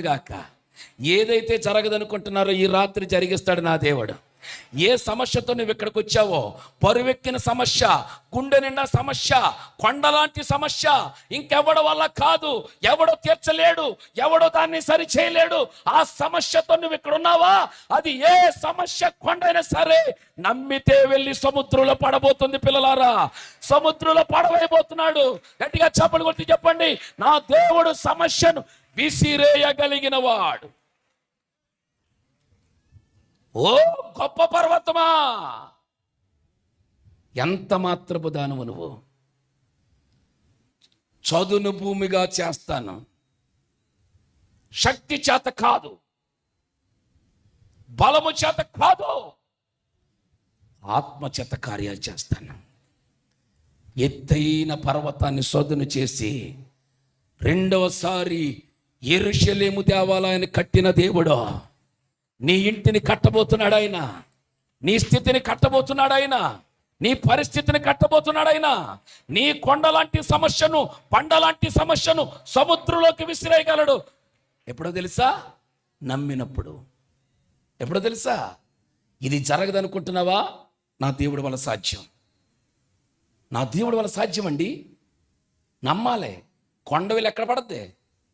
గాక. ఏదైతే జరగదనుకుంటున్నారో ఈ రాత్రి జరిగిస్తాడు నా దేవుడు. ఏ సమస్యతో నువ్వు ఇక్కడికి వచ్చావో పరువెక్కిన సమస్య గుండె నిండా సమస్య కొండలాంటి సమస్య ఇంకెవడ వల్ల కాదు ఎవడో తీర్చలేడు ఎవడో దాన్ని సరి చేయలేడు ఆ సమస్యతో నువ్వు ఇక్కడ ఉన్నావా? అది ఏ సమస్య కొండైనా సరే నమ్మితే వెళ్ళి సముద్రంలో పడబోతుంది పిల్లలారా. సముద్రంలో పడవైపోతున్నాడు. గట్టిగా చెప్పలు కొట్టి చెప్పండి నా దేవుడు సమస్యను విసిరేయగలిగిన వాడు ఓ గొప్ప పర్వతమా! ఎంత మాత్రపు దానవు నువ్వు? చదును భూమిగా చేస్తాను. శక్తి చేత కాదు. బలము చేత కాదు. ఆత్మ చేత కార్యాలు చేస్తాను. ఎత్తైన పర్వతాన్ని సొదును చేసి రెండవసారి ఎరుషలేము దేవాలయాన్ని కట్టిన దేవుడు. నీ ఇంటిని కట్టబోతున్నాడు ఆయన. నీ స్థితిని కట్టబోతున్నాడు ఆయన. నీ పరిస్థితిని కట్టబోతున్నాడు ఆయన. నీ కొండలాంటి సమస్యను పండలాంటి సమస్యను సముద్రంలోకి విసిరేయగలడు. ఎప్పుడో తెలుసా? నమ్మినప్పుడు. ఎప్పుడో తెలుసా? ఇది జరగదనుకుంటున్నావా? నా దేవుడి వల్ల సాధ్యం. నా దేవుడి వల్ల సాధ్యం అండి నమ్మాలి. కొండ ఎక్కడ పడద్ది?